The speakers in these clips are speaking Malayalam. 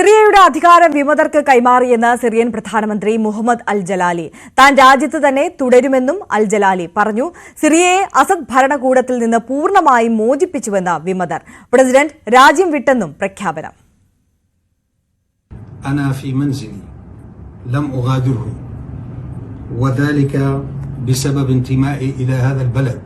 സിറിയയുടെ അധികാരം വിമതർക്ക് കൈമാറിയെന്ന് സിറിയൻ പ്രധാനമന്ത്രി മുഹമ്മദ് അൽ ജലാലി താൻ രാജ്യത്ത് തന്നെ തുടരുമെന്നും അൽ ജലാലി പറഞ്ഞു സിറിയയെ അസദ് ഭരണകൂടത്തിൽ നിന്ന് പൂർണ്ണമായും മോചിപ്പിച്ചുവെന്ന് വിമതർ പ്രസിഡന്റ് രാജ്യം വിട്ടെന്നും പ്രഖ്യാപനം أنا في منزلي لم أغادره وذلك بسبب انتمائي إلى هذا البلد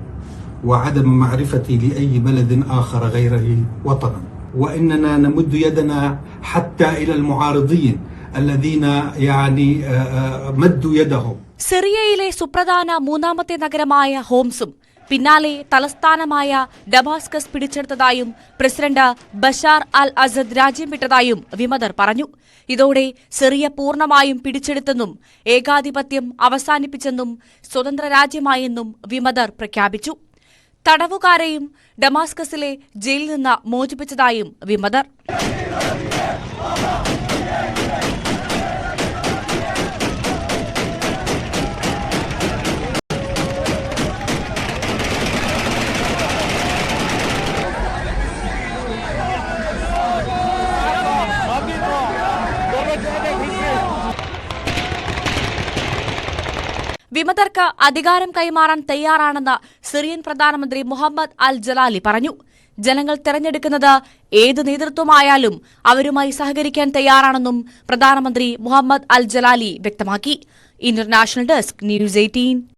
وعدم معرفتي لأي بلد آخر غيره وطنا وإننا نمد يدنا حتى إلى المعارضين الذين يعني آه، آه، مدوا يدهم സിറിയയിലെ സുപ്രധാന മൂന്നാമത്തെ നഗരമായ ഹോംസും പിന്നാലെ തലസ്ഥാനമായ Damascus പിടിച്ചെടുത്തതായും president Bashar al Assad രാജ്യം വിട്ടതായും വിമതർ പറഞ്ഞു ഇതോടെ സിറിയ പൂർണ്ണമായും പിടിച്ചെടുത്തെന്നും ഏകാധിപത്യം അവസാനിപ്പിച്ചെന്നും സ്വതന്ത്ര രാജ്യമായെന്നും വിമതർ പ്രഖ്യാപിച്ചു തടവുകാരെയും ഡമാസ്കസിലെ ജയിലിൽ നിന്ന് മോചിപ്പിച്ചതായും വിമതർ. വിമതർക്ക് അധികാരം കൈമാറാൻ തയ്യാറാണെന്ന് സിറിയൻ പ്രധാനമന്ത്രി മുഹമ്മദ് അൽ ജലാലി പറഞ്ഞു. ജനങ്ങൾ തെരഞ്ഞെടുക്കുന്നത് ഏത് നേതൃത്വമായാലും അവരുമായി സഹകരിക്കാൻ തയ്യാറാണെന്നും പ്രധാനമന്ത്രി മുഹമ്മദ് അൽ ജലാലി വ്യക്തമാക്കി. International desk news eighteen.